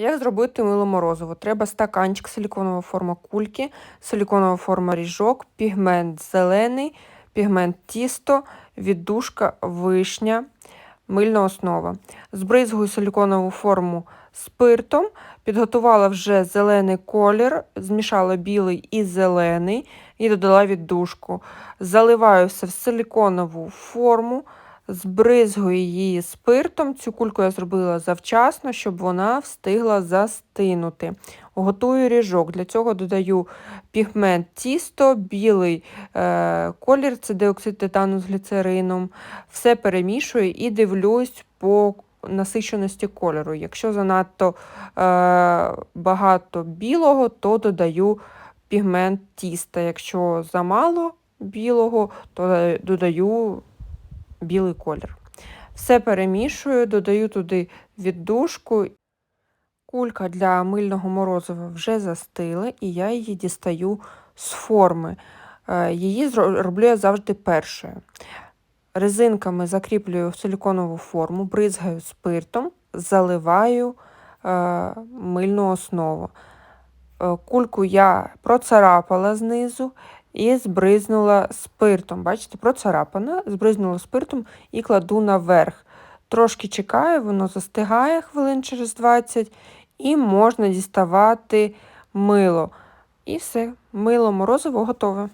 Як зробити мило морозиво? Треба стаканчик, силіконова форма кульки, силіконова форма ріжок, пігмент зелений, пігмент тісто, віддушка, вишня, мильна основа. Збризгую силіконову форму спиртом, підготувала вже зелений колір, змішала білий і зелений і додала віддушку. Заливаю все в силіконову форму, збризгую її спиртом. Цю кульку я зробила завчасно, щоб вона встигла застинути. Готую ріжок. Для цього додаю пігмент тісто, білий е, колір, це диоксид титану з гліцерином. Все перемішую і дивлюсь по насиченості кольору. Якщо занадто е, багато білого, то додаю пігмент тіста. Якщо замало білого, то додаю білий колір. Все перемішую, додаю туди віддушку. Кулька для мильного морозива вже застила, і я її дістаю з форми. Е, Її роблю я завжди першою. Резинками закріплюю в силіконову форму, бризгаю спиртом, заливаю е, мильну основу. Е, Кульку я процарапала знизу і збризнула спиртом. Бачите, процарапана, збризнула спиртом і кладу наверх. Трошки чекаю, воно застигає хвилин через 20, і можна діставати мило. І все, мило морозиво готове.